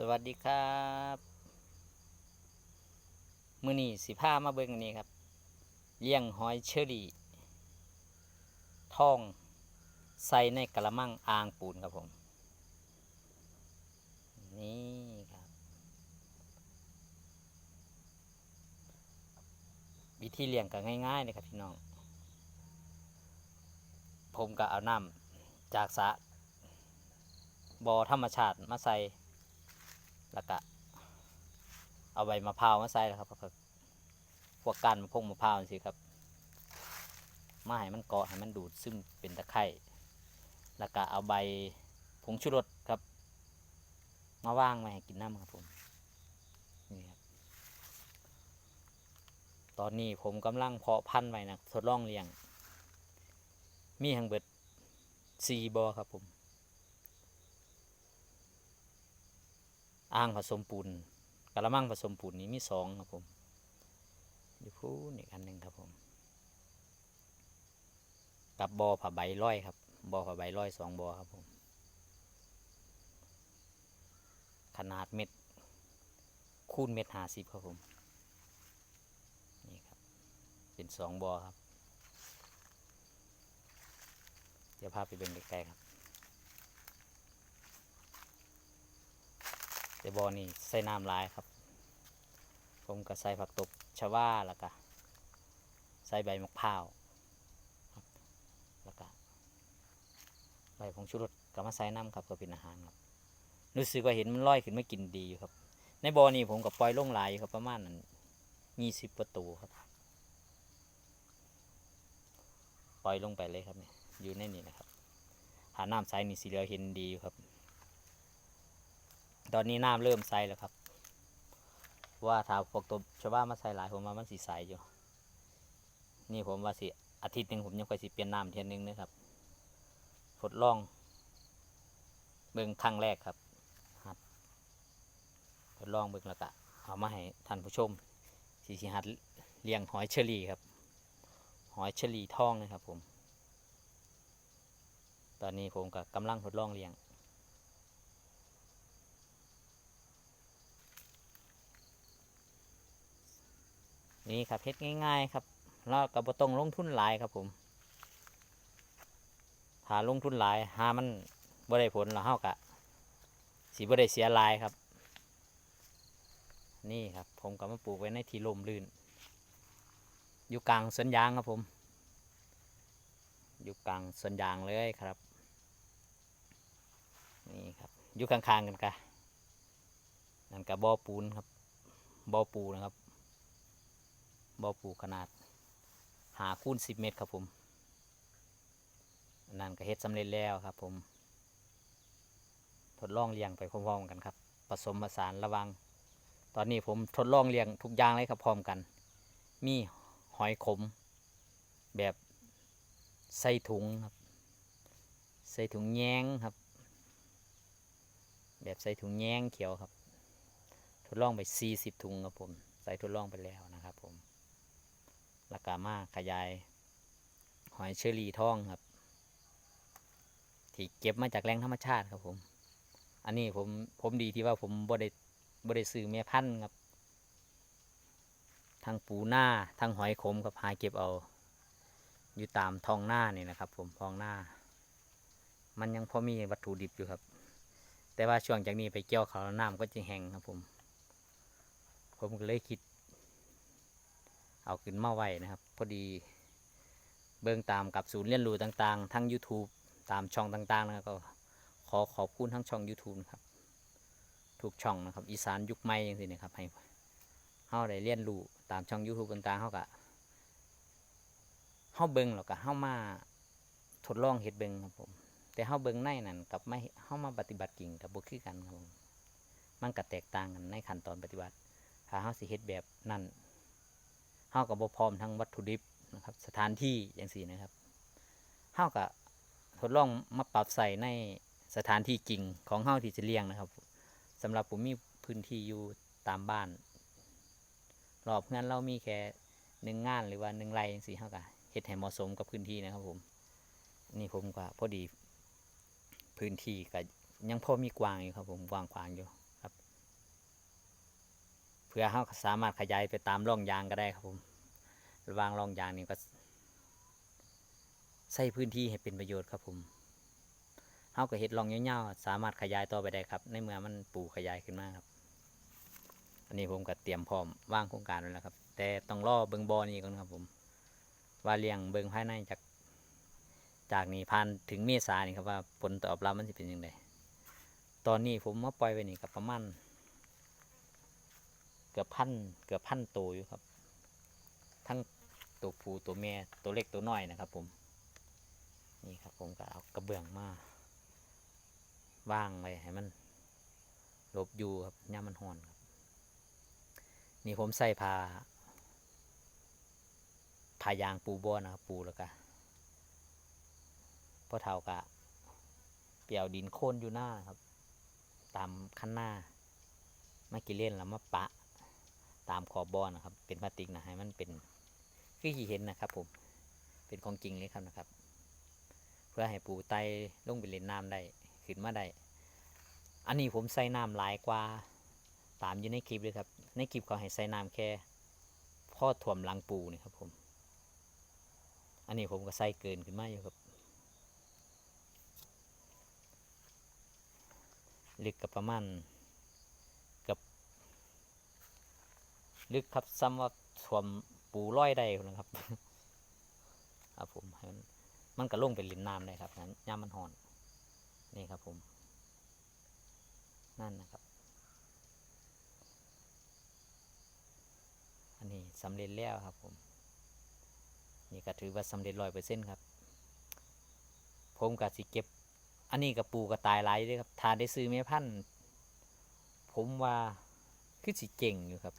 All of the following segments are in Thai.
สวัสดีครับมือนี้สิพามาเบิ่งอันนี้ครับ เลี้ยงหอยเชอรี่ทอง ใส่ในกระมังอ่างปูนครับผม นี่ครับ วิธีเลี้ยงก็ง่ายๆเลยครับพี่น้อง ผมก็เอาน้ำจากสระบอธรรมชาติมาใส่ แล้วก็เอาใบมะพร้าวมาใส่แล้วครับพวกกันพวกมะพร้าวสิครับมาให้มันเกาะให้มันดูดซึมเป็นตะไคร่แล้วก็เอาใบผงชูรสครับ มาว่างไว้ให้กินน้ำครับผมนี่ครับตอนนี้ผมกำลังเพาะพันธุ์ไว้นะทดลองเลี้ยง มีทั้งเบิดสี่บอครับผม อ่างผสมปูนกระมังผสมปูนนี้มีสองครับผมอยู่พูนอีกอันหนึ่งครับผม กับบอผ้าใบร้อยครับบอผ้าใบร้อยสองบอครับผม ขนาดเม็ดคูณเม็ดห้าสิบครับผมนี่ครับเป็นสองบอครับ เดี๋ยวพาไปเบิ่งใกล้ๆครับ แต่บอนี่ใส่น้ำลายครับ ผมก็ใส่ผักตบชวาแล้วก็ใส่ใบมะพร้าวแล้วก็ใบผงชูรสก็มาใส่น้ำครับก็เป็นอาหารครับรู้สึกว่าเห็นมันลอยขึ้นไมากินดีอยู่ครับ ในบอนี่ผมก็ปล่อยลงลายอยู่ครับประมาณยี่สิบประตูครับ ปล่อยลงไปเลยครับเนี่ยอยู่ในนี่นะครับหาน้ำใสนี่สีเหลืองเห็นดีอยู่ครับ ตอนนี้น้ำเริ่มใสแล้วครับ ว่าถ้าพวกตัวชาวบ้านมาใส่หลายผมว่ามันสีใสอยู่ นี่ผมว่าสิอาทิตย์หนึ่งผมยังค่อยสิเปลี่ยนน้ำเทียนหนึ่งนะครับทดลองเบิ่งครั้งแรกครับหัดทดลองเบิ่งแล้วก็เอามาให้ท่านผู้ชมสีสิหัดเลี้ยงหอยเชอรี่ครับ หอยเชอรี่ทองนะครับผม ตอนนี้ผมก็กำลังทดลองเลี้ยง นี่ครับเฮ็ดง่าย ๆ ครับแล้วก็บ่ต้องลงทุนหลายครับผมถ้าลงทุนหลายหามันบ่ได้ผลแล้วเฮากะสิบ่ได้เสียหลายครับ นี่ครับ ผมก็มาปลูกไว้ในที่ร่มรื่น อยู่กลางสวนยางครับผม อยู่กลางสวนยางเลยครับ นี่ครับ อยู่ข้างๆกันกะนั่นกะบ่อปูนครับบ่อปูนะครับ บ่อปลูกขนาดหาคูณสิบเมตรครับผมนั่นก็เฮ็ดสำเร็จแล้วครับผม ทดลองเลี้ยงไปพร้อมๆกันครับผสมผสานระวัง ตอนนี้ผมทดลองเลี้ยงทุกอย่างเลยครับพร้อมกัน มีหอยขม แบบใส่ถุงครับ ใส่ถุงแยงครับ แบบใส่ถุงแยงเขียวครับ ทดลองไป 40 ถุงครับผม ใส่ทดลองไปแล้วนะครับผม แล้วก็มาขยาย หอยเชอรี่ทองครับ ที่เก็บมาจากแหล่งธรรมชาติครับผม อันนี้ผมผมดีที่ว่าผมบ่ได้บ่ได้ซื้อแม่พันธุ์ครับทางปูหน้าทางหอยขมครับหาเก็บเอา อยู่ตามท้องหน้านี่นะครับ ผมท้องหน้า มันยังพอมีวัตถุดิบอยู่ครับ แต่ว่าช่วงจากนี้ไปเกี่ยวเขาแล้วน้ำก็จะแห้งครับผม ผมก็เลยคิด เอาขึ้นมาไว้นะครับ พอดีเบิ่งตามกับศูนย์เรียนรู้ต่างๆ ทั้ง YouTube ตามช่องต่างๆนะครับก็ขอขอบคุณทั้งช่อง YouTube นะครับทุกช่องนะครับ อีสานยุคใหม่ย่างนี้นะครับให้เฮาได้เรียนรู้ตามช่อง YouTube ต่างๆเฮาก็เฮาเบิงแล้วก็เฮามาทดลองเฮ็ดเบิงครับผม แต่เฮาเบิงในนั่นกับไม่เฮามาปฏิบัติจริงกับบ่คือกันครับผมมันก็แตกต่างกันในขั้นตอนปฏิบัติถ้าเฮาสิเฮ็ดแบบนั้น เฮากับบ่พร้อมทั้งวัตถุดิบนะครับ สถานที่อย่างสี่นะครับเฮากับทดลองมาปรับใส่ในสถานที่จริงของเฮาที่จะเลี้ยงนะครับสำหรับผมมีพื้นที่อยู่ตามบ้านรอบเพื่อนเรามีแค่หนึ่งงานหรือว่าหนึ่งไร่อย่างสี่เฮากับเฮ็ดให้เหมาะสมกับพื้นที่นะครับผมนี่ผมก็พอดีพื้นที่ก็ยังพอมีกวางอยู่ครับผมกวางขวางอยู่ พื่อเขาสามารถขยายไปตามร่องยางก็ได้ครับผมระวางร่องยางนี่ก็ใช้พื้นที่ให้เป็นประโยชน์ครับผมเขาก็เห็ดร่องเงี้ยวๆสามารถขยายต่อไปได้ครับ ในเมื่อมันปูขยายขึ้นมาครับ อันนี้ผมก็เตรียมพร้อมว่างโครงการไว้แล้วครับ แต่ต้องรอเบิงบอนี่ก่อนครับผม ว่าเลี้ยงเบิงภายในจากจากนี้พันถึงเมษานี่ครับว่าผลตอบรับมันจะเป็นยังไงตอนนี้ผมมาปล่อยไว้นี่กับประมาณ เกือบพันเกือบพันตัวอยู่ครับ ทั้งตัวผู้ตัวแม่ตัวเล็กตัวน้อยนะครับ ผม นี่ครับ ผมก็เอากระเบื้องมาว่างไว้ให้มันหลบอยู่ครับย่ามันห่อนครับ นี่ผมใส่ผ้าผ้ายางปูบ่อนะครับ ปูแล้วก็พอเท่ากะเปี่ยวดินโค่นอยู่หน้าครับ ตามขั้นหน้ามากิเล่นแล้วมาปะ ตามขอบบอนะครับ เป็นพลาสติกนะให้มันเป็นคือที่เห็นนะครับ ผมเป็นของจริงเลยครับนะครับ เพื่อให้ปูไตลงไปเล่นน้ำได้ขึ้นมาได้อันนี้ผมใส่น้ำหลายกว่าตามอยู่ในคลิปเลยครับ ในคลิปเขาให้ใส่น้ำแค่พ่อถ่วมหลังปูนี่ครับ ผม อันนี้ผมก็ใส่เกินขึ้นมาอยู่ครับลึกกับประมาณกับ ลึกครับซ้ำว่าถ่วมปูร้อยได้นะครับครับผมมันมันก็ลงไปลินน้ำได้ครับนั้นย่ามันหอน นี่ครับผม นั่นนะครับ อันนี้สำเร็จแล้วครับผม นี่ก็ถือว่าสำเร็จร้อยเปอร์เซ็นต์ครับ ผมก็สิเก็บ อันนี้กับปูกระตายหลายเด้วยครับถ้าได้ซื้อแม่พัน ผมว่าคือสิเก่งอยู่ครับ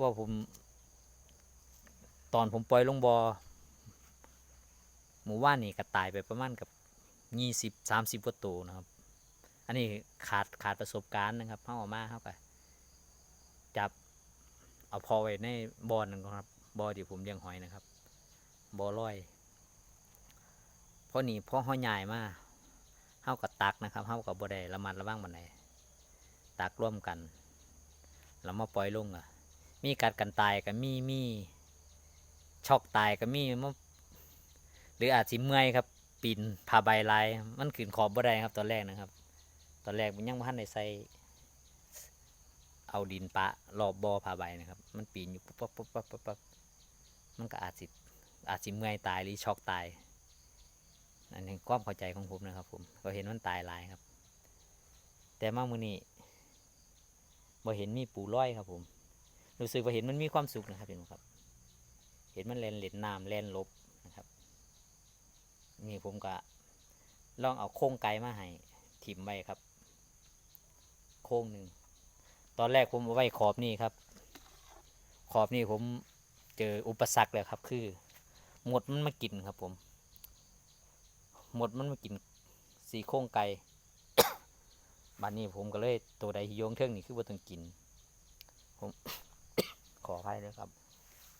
ว่าผม ตอนผมปล่อยลงบอหมู่ว่านนี่กระตายไปประมาณกับยี่สิบสามสิบกว่าตัวนะครับ อันนี้ขาดขาดประสบการณ์นะครับเข้าออกมาเข้าไปจับเอาพอไว้ในบอลนั่นก่อนครับบอที่ผมเลี้ยงหอยนะครับบอลอยเพราะนี่เพราะห้อยใหญ่มาเฮากับตักนะครับเฮากับบ่ได้ระมัดระวังมันไหนตักร่วมกัน แล้วมาปล่อยลงอะ มีกัดกันตายกับมีมีช็อกตายกับมีมหรืออาจสิเมื่อยครับปีนผ่าใบลาย มันขึ้นขอบบ่ได้ครับ ตอนแรกนะครับ ตอนแรกมันยังไม่ทันได้ใส่เอาดินปะรอบบอผ่าใบนะครับ มันปีนอยู่ปุ๊บปั๊บปุ๊บปั๊บปุ๊บปั๊บมันก็อาจสิอาจสิเมื่อยตายหรือช็อกตายอันนี้ความเข้าใจของผมนะครับ ผมก็เห็นมันตายหลายครับ แต่มามือนี้บ่เห็นมีปูร้อยครับผม รู้สึกว่าเห็นมันมีความสุขนะครับเห็นไหมครับ เห็นมันเล่นเล่นน้ำเล่นลบนะครับ นี่ผมก็ลองเอาโค้งไก่มาให้ถิ่มไว้ครับ โค้งหนึ่งตอนแรกผมเอาไว้ขอบนี่ครับ ขอบนี่ผมเจออุปสรรคเลยครับ คือหมดมันมากินครับผม หมดมันมากินสีโค้งไก่บัดนนี้ผมก็เลยตัวใดที่โยงเทิงนี่คือว่าต้องกินผม ขออภัยนะครับ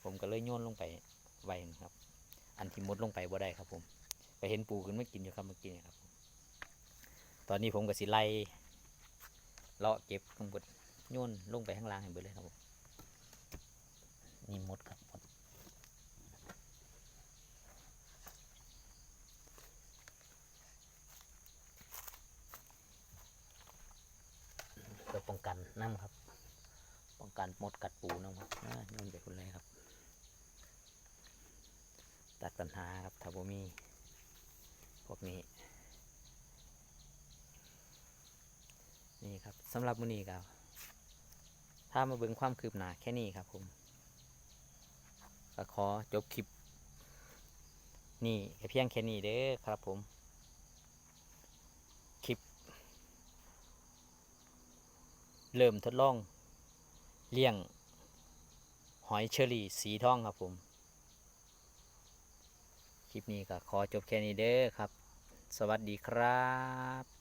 ผมก็เลยโยนลงไปไว้นะครับ อันที่มดลงไปบ่ได้ครับผมไปเห็นปูขึ้นมากินอยู่ครับเมื่อกี้ครับ ตอนนี้ผมก็สิไล่เลาะเก็บข้างบนโยนลงไปข้างล่างให้เบิดเลยครับผมนี่มดครับมดเพื่อป้องกันน้ำครับ ป้องกัน มดกัดปูน้ำครับอ่นไปคนเลยครับ ตัดปัญหาครับถ้าบ่มีพวกนี้ นี่ครับสำหรับมือนี้ครับถ้ามาเบิ่งความคืบหน้าแค่นี้ครับผมก็ขอจบคลิป นี่เพียงแค่นี้เด้อครับผม คลิป เริ่มทดลอง เลี้ยง หอยเชอรี่สีทองครับผม คลิปนี้ก็ขอจบแค่นี้เด้อครับ สวัสดีครับ